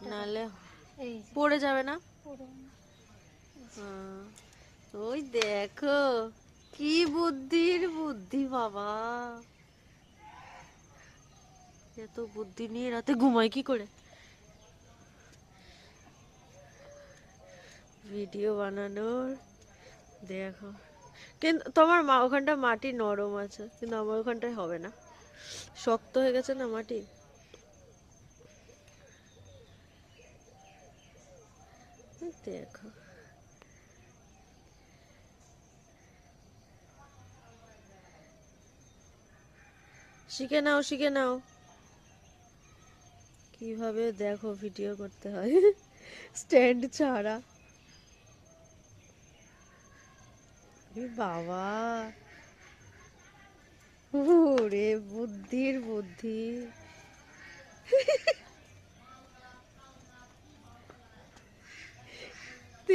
যে, পড়ে যাবে না। ওই দেখো কি বুদ্ধির বুদ্ধি বাবা। এত বুদ্ধি নিয়ে রাতে ঘুমায় কি করে? ভিডিও বানানোর দেখো। কিন্তু তোমার মা ওখানটা মাটি নরম আছে কিন্তু আমার ওখানটায় হবে না। শক্ত হয়ে গেছে না মাটি? দেখো। শিখে নাও শিখে নাও। কীভাবে দেখো ভিডিও করতে হয়? স্ট্যান্ড ছাড়া। বাবা। ওরে বুদ্ধির বুদ্ধি।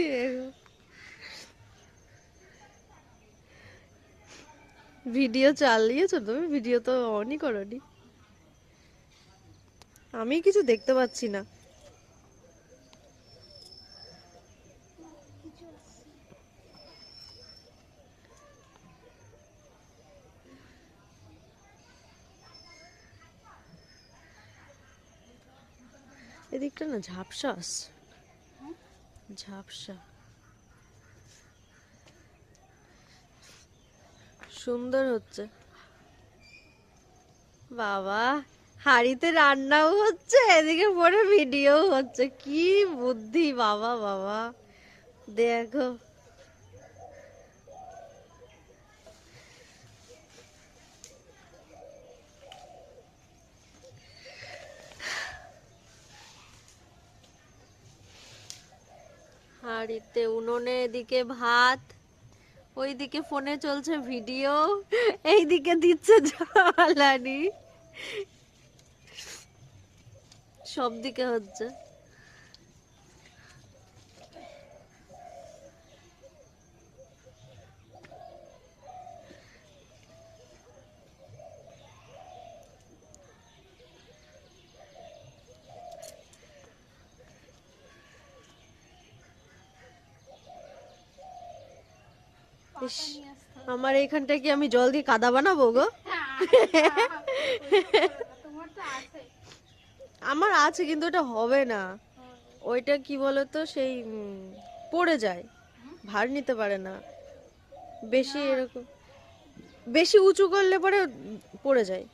দেখো ভিডিও চালিয়েছো তুমি? ভিডিও তো অনই করনি। আমি কিছু দেখতে পাচ্ছি না। এদিকটা না ঝাপসা আসছে। ঝাপসা। সুন্দর হচ্ছে। বাবা, হাড়িতে রান্নাও হচ্ছে, এদিকে পরে ভিডিও হচ্ছে। কি বুদ্ধি, বাবা বাবা। দেখো। হাড়িতে উনোনে এদিকে ভাত ওইদিকে ফোনে চলছে ভিডিও এইদিকে দিচ্ছে জ্বালানি। সব দিকে হচ্ছে। ইস। আমার এইখানটা কি আমি জল দিয়ে কাদা বানাবো গো? আছে। আমার আছে কিন্তু ওটা হবে না। ওইটা কি বলতো সেই পড়ে যায়। ভার নিতে পারে না। বেশি এরকম বেশি উঁচু করলে পরে পড়ে যায়।